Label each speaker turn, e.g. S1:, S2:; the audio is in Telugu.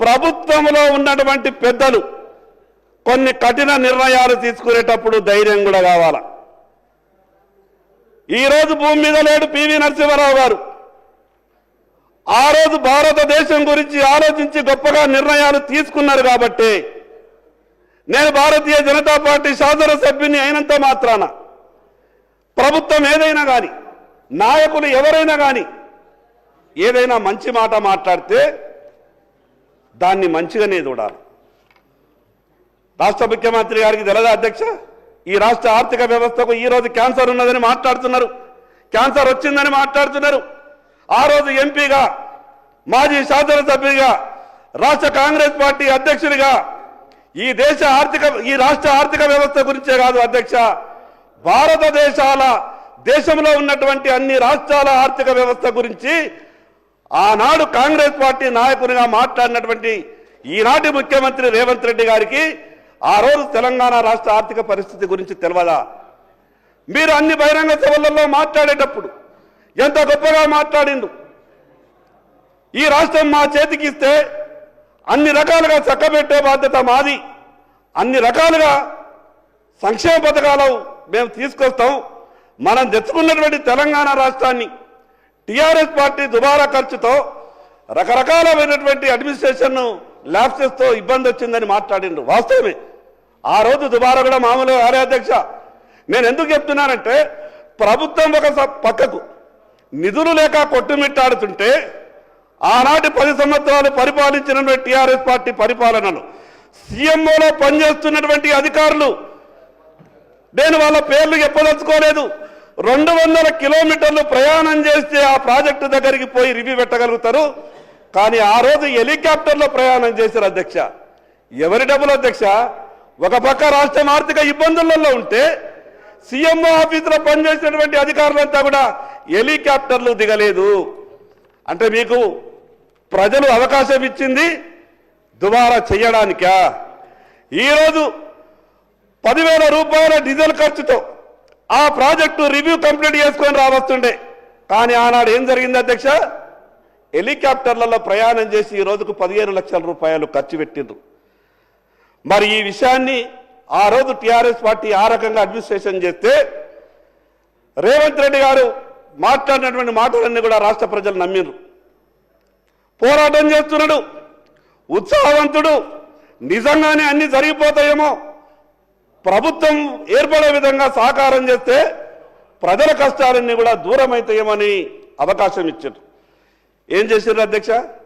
S1: ప్రభుత్వంలో ఉన్నటువంటి పెద్దలు కొన్ని కఠిన నిర్ణయాలు తీసుకునేటప్పుడు ధైర్యం కూడా కావాలా? ఈరోజు భూమి మీద లేడు పివి నరసింహారావు గారు. ఆ రోజు భారతదేశం గురించి ఆలోచించి గొప్పగా నిర్ణయాలు తీసుకున్నారు కాబట్టి నేను భారతీయ జనతా పార్టీ శాసనసభ్యుని అయినంత మాత్రాన ప్రభుత్వం ఏదైనా కానీ నాయకులు ఎవరైనా కానీ ఏదైనా మంచి మాట మాట్లాడితే దాన్ని మంచిగానే చూడాలి. రాష్ట్ర ముఖ్యమంత్రి గారికి తెలదా అధ్యక్ష? ఈ రాష్ట్ర ఆర్థిక వ్యవస్థకు ఈ రోజు క్యాన్సర్ ఉన్నదని మాట్లాడుతున్నారు. క్యాన్సర్ వచ్చిందని మాట్లాడుతున్నారు. ఆ రోజు ఎంపీగా మాజీ శాసనసభ్యుడిగా రాష్ట్ర కాంగ్రెస్ పార్టీ అధ్యక్షుడిగా ఈ దేశ ఆర్థిక ఈ రాష్ట్ర ఆర్థిక వ్యవస్థ గురించే కాదు అధ్యక్ష. భారతదేశాల దేశంలో ఉన్నటువంటి అన్ని రాష్ట్రాల ఆర్థిక వ్యవస్థ గురించి ఆనాడు కాంగ్రెస్ పార్టీ నాయకునిగా మాట్లాడినటువంటి ఈనాటి ముఖ్యమంత్రి రేవంత్ రెడ్డి గారికి ఆ రోజు తెలంగాణ రాష్ట్ర ఆర్థిక పరిస్థితి గురించి తెలియదా మీరు అన్ని బహిరంగ సభలలో మాట్లాడేటప్పుడు ఎంత గొప్పగా మాట్లాడిండు ఈ రాష్ట్రం మా చేతికి ఇస్తే అన్ని రకాలుగా చక్కబెట్టే బాధ్యత మాది. అన్ని రకాలుగా సంక్షేమ పథకాలు మేము తీసుకొస్తాం. మనం తెచ్చుకున్నటువంటి తెలంగాణ రాష్ట్రాన్ని టిఆర్ఎస్ పార్టీ దుబారా ఖర్చుతో రకరకాలమైనటువంటి అడ్మినిస్ట్రేషన్ ల్యాబ్సెస్తో ఇబ్బంది వచ్చిందని మాట్లాడిండ్రు. వాస్తవమే. ఆ రోజు దుబారా కూడా మామూలుగా కార్యాధ్యక్ష అధ్యక్ష. నేను ఎందుకు చెప్తున్నానంటే ప్రభుత్వం ఒక పక్కకు నిధులు లేక కొట్టుమిట్టాడుతుంటే ఆనాటి పది సంవత్సరాలు పరిపాలించినటువంటి టిఆర్ఎస్ పార్టీ పరిపాలనలు సీఎంఓలో పనిచేస్తున్నటువంటి అధికారులు నేను వాళ్ళ పేర్లు చెప్పదలుచుకోలేదు. రెండు వందల కిలోమీటర్లు ప్రయాణం చేస్తే ఆ ప్రాజెక్టు దగ్గరికి పోయి రివ్యూ పెట్టగలుగుతారు. కానీ ఆ రోజు హెలికాప్టర్లో ప్రయాణం చేశారు అధ్యక్ష. ఎవరి డబ్బులు అధ్యక్ష? ఒక పక్క రాష్ట్రం ఆర్థిక ఇబ్బందులలో ఉంటే సీఎంఓ ఆఫీసులో పనిచేసినటువంటి అధికారులంతా కూడా హెలికాప్టర్లు దిగలేదు. అంటే మీకు ప్రజలు అవకాశం ఇచ్చింది దుబారా చేయడానికా ఈరోజు పదివేల రూపాయల డీజిల్ ఖర్చుతో ఆ ప్రాజెక్టు రివ్యూ కంప్లీట్ చేసుకొని రావస్తుండే. కానీ ఆనాడు ఏం జరిగింది అధ్యక్ష? హెలికాప్టర్లలో ప్రయాణం చేసి ఈ రోజుకు పదిహేను లక్షల రూపాయలు ఖర్చు పెట్టిండ్రు. మరి ఈ విషయాన్ని ఆ రోజు టీఆర్ఎస్ పార్టీ ఆ రకంగా అడ్మినిస్ట్రేషన్ చేస్తే రేవంత్ రెడ్డి గారు మాట్లాడినటువంటి మాటలన్నీ కూడా రాష్ట్ర ప్రజలు నమ్మిండ్రు. పోరాటం చేస్తున్నాడు. ఉత్సాహవంతుడు. నిజంగానే అన్ని జరిగిపోతాయేమో. ప్రభుత్వం ఏర్పడే విధంగా సహకారం చేస్తే ప్రజల కష్టాలన్నీ కూడా దూరమవుతాయేమని అవకాశం ఇచ్చారు. ఏం చేశారు అధ్యక్ష?